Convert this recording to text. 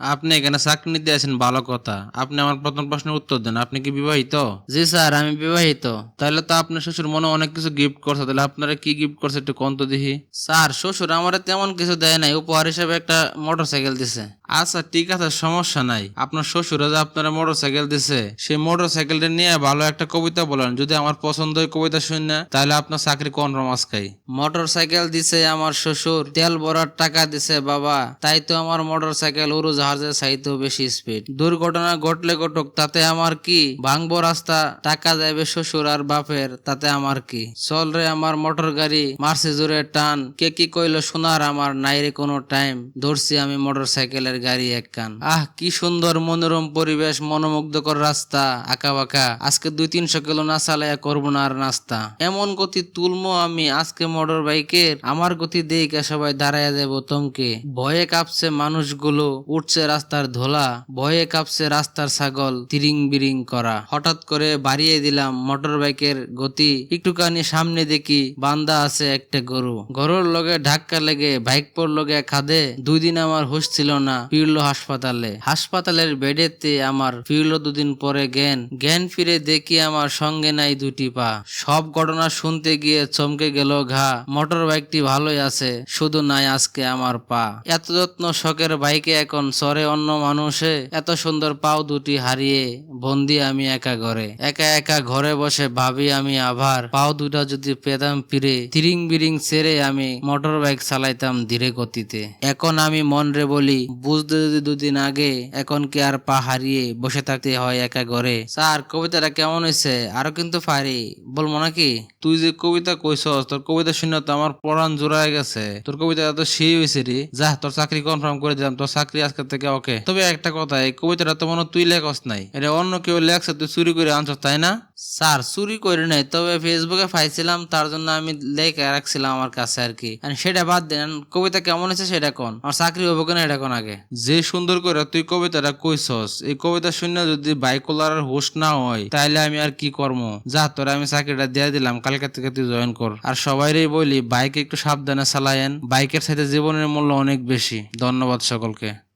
আপনি এখানে চাকরি নিতে আছেন ভালো কথা। আপনি আমার প্রথম প্রশ্নের উত্তর দেন আপনি কি বিবাহিত? জি স্যার আমি বিবাহিত। তাহলে তো আপনার শ্বশুর মনে অনেক কিছু গিফট করছে তাহলে আপনারা কি গিফট করছে একটু কন্ত দিহি স্যার শ্বশুর আমার তেমন কিছু দেয় নাই উপহার হিসেবে একটা মোটর সাইকেল দিছে। আচ্ছা ঠিক আছে, সমস্যা নাই। আপনার শ্বশুর যে আপনারা মোটর সাইকেল দিছে। সেই মোটর সাইকেলটা নিয়ে ভালো একটা কবিতা বলেন। যদি আমার পছন্দ কবিতা শুনে তাহলে আপনার চাকরি কনফার্ম আজকাই মোটর সাইকেল দিছে আমার শ্বশুর, তেল ভরার টাকা দিছে বাবা। তাই তো আমার মোটর সাইকেল উড়োজাহাজের চাইতেও বেশি স্পিড দুর্ঘটনা ঘটলে ঘটুক, তাতে আমার কি? ভাঙবো রাস্তা, টাকা যাবে শ্বশুর আর বাপের, তাতে আমার কি? চল রে আমার মোটর গাড়ি, মারছে জোরে টান। কে কি কইলো শোনার আমার নাই রে কোনো টাইম ধরছি আমি মোটর সাইকেলের গাড়ি এক কান। আহ, কি সুন্দর মনোরম পরিবেশ, মনোমুগ্ধকর রাস্তা আঁকা বাঁকা আজকে দুই তিনশো কিলো না চালাইয়া করব না আর নাস্তা। এমন গতি তুলমো আমি, আজকে মোটর বাইকের। আমার গতি দেখে সবাই দাঁড়ায় যাব তমকে ভয়ে কাঁপছে মানুষগুলো, উঠছে রাস্তার ধোলা। ভয়ে কাঁপছে রাস্তার ছাগল তিরিং বিরিং করা। হঠাৎ করে বাড়িয়ে দিলাম মোটর বাইকের গতি। একটুখানি সামনে দেখি বান্দা আছে একটা গরু। গরুর লগে ধাক্কা লেগে, বাইক পর লগে খাদে। দুই দিন আমার হুশ ছিল না। ফিরলো হাসপাতালে। হাসপাতালের বেডেতে আমার ফিরলো দুদিন পরে জ্ঞান। জ্ঞান ফিরে দেখি আমার সঙ্গে নাই দুটি পা। সব ঘটনা শুনতে গিয়ে চমকে গেল, ঘা, মোটর বাইকটি ভালোই আছে, শুধু নাই আজকে আমার পা। এত যত্ন শখের বাইকে এখন সরে অন্য মানুষে, এত সুন্দর পাও দুটি হারিয়ে, বন্দি আমি একা ঘরে। একা একা ঘরে বসে ভাবি আমি আভার, পাও দুটা যদি পেতাম ফিরে তিরিং বিরিং ছেড়ে আমি মোটর বাইক চালাইতাম ধীরে গতিতে এখন আমি মন রে বলি বুঝতে যদি দুদিন আগে এখন কি আর পা হারিয়ে বসে থাকতে হয় একা ঘরে? স্যার, কবিতাটা কেমন হয়েছে? আরও কিন্তু পারি বলব নাকি? তুই যে কবিতা কইছস, তোর কবিতা শুনে তো আমার পরাণ জোড়ায় গেছে। তোর কবিতা তো সেই হয়েছে রে। যা, তোর চাকরি কনফার্ম করে দিলাম, তোর চাকরি আজকে থেকে ওকে। তবে একটা কথা, এই কবিতাটা তো মনে তুই লেখস নাই। এটা অন্য কেউ লেখছে, তুই চুরি করে আনছস, তাই না? স্যার, চুরি করি নাই, তবে ফেসবুকে পাইছিলাম, তার জন্য আমি লেখা রাখছিলাম আমার কাছে আর কি। সেটা বাদ দেন কবিতা কেমন হয়েছে সেটা কোন? আমার চাকরি হব কিনা এটা কোন আগে? যে সুন্দর করে তুই কবিতাটা কইছস, এই কবিতা শুনে যদি বাইকোলার হোশ না হয়, তাইলে আমি আর কি করব যা, তোরা আমি চাকরিটা দিয়ে দিলাম, কালকে থেকে তুই জয়েন কর। আর সবাইরই বলি, বাইক একটু সাবধানে চালায়েন, বাইকের সাথে জীবনের মূল্য অনেক বেশি। ধন্যবাদ সকলকে।